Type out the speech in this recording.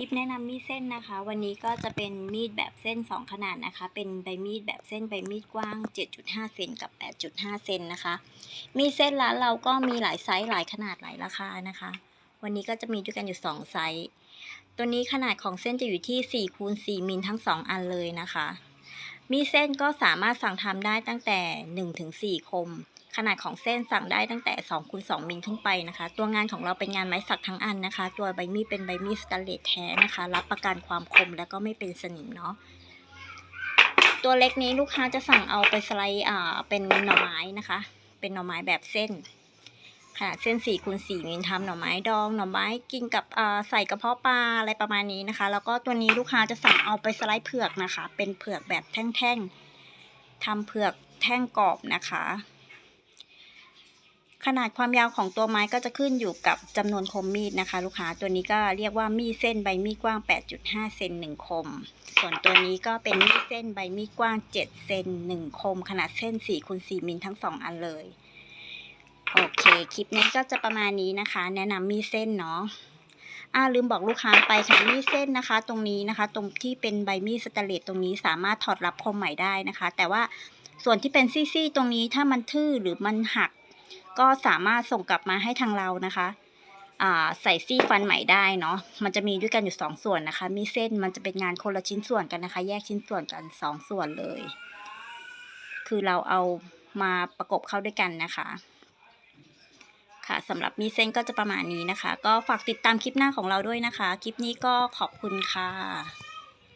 ลิปแนะนำมีดเส้นนะคะ วันนี้ก็จะเป็นมีดแบบเส้น 2 ขนาดนะคะ เป็นใบมีดแบบเส้นใบมีดกว้าง 7.5 เซนกับ 8.5 เซนนะคะ มีเส้นร้านเราก็มีหลายไซส์หลายขนาดหลายราคานะคะ วันนี้ก็จะมีด้วยกันอยู่ 2 ไซส์ ตัวนี้ขนาดของเส้นจะอยู่ที่4คูณ4มิลทั้ง 2 อันเลยนะคะ มีเส้นก็สามารถสั่งทำได้ตั้งแต่1ถึง4คม ขนาดของเส้นสั่งได้ตั้งแต่2คูณ2มิลขึ้นไปนะคะ ตัวงานของเราเป็นงานไม้สักทั้งอันนะคะ ตัวใบมีดเป็นใบมีดสแตนเลสแท้นะคะ รับประกันความคมแล้วก็ไม่เป็นสนิมเนาะตัวเล็กนี้ลูกค้าจะสั่งเอาไปสไลด์อ่าเป็นหน่อไม้นะคะ เป็นหน่อไม้แบบเส้นขนาดเส้น4คูณ4มิลทำหน่อไม้ดองหน่อไม้กินกับอ่าใส่กระเพาะปลาอะไรประมาณนี้นะคะ แล้วก็ตัวนี้ลูกค้าจะสั่งเอาไปสไลด์เผือกนะคะ เป็นเผือกแบบแท่งๆทำเผือกแท่งกรอบนะคะ ขนาดความยาวของตัวไม้ก็จะขึ้นอยู่กับจำนวนคมมีดนะคะ ลูกค้าตัวนี้ก็เรียกว่ามีดเส้นใบมีดกว้าง 8.5 เซน1คม ส่วนตัวนี้ก็เป็นมีดเส้นใบมีดกว้าง 7 เซน1คม ขนาดเส้น4คูณ4มิลทั้ง 2 อันเลย โอเค คลิปนี้ก็จะประมาณนี้นะคะ แนะนำมีดเส้นเนาะอ่าลืมบอกลูกค้าไปค่ะมีดเส้นนะคะ ตรงนี้นะคะ ตรงที่เป็นใบมีดสแตเลสตรงนี้สามารถถอดรับคมใหม่ได้นะคะ แต่ว่าส่วนที่เป็นซี่ๆตรงนี้ถ้ามันทื่อหรือมันหัก ก็สามารถส่งกลับมาให้ทางเรานะคะใส่ซี่ฟันใหม่ได้เนาะ มันจะมีด้วยกันอยู่สองส่วนนะคะ มีเส้นมันจะเป็นงานคนละชิ้นส่วนกันนะคะ แยกชิ้นส่วนกันสองส่วนเลย คือเราเอามาประกบเข้าด้วยกันนะคะ ค่ะสำหรับมีเส้นก็จะประมาณนี้นะคะ ก็ฝากติดตามคลิปหน้าของเราด้วยนะคะ คลิปนี้ก็ขอบคุณค่ะ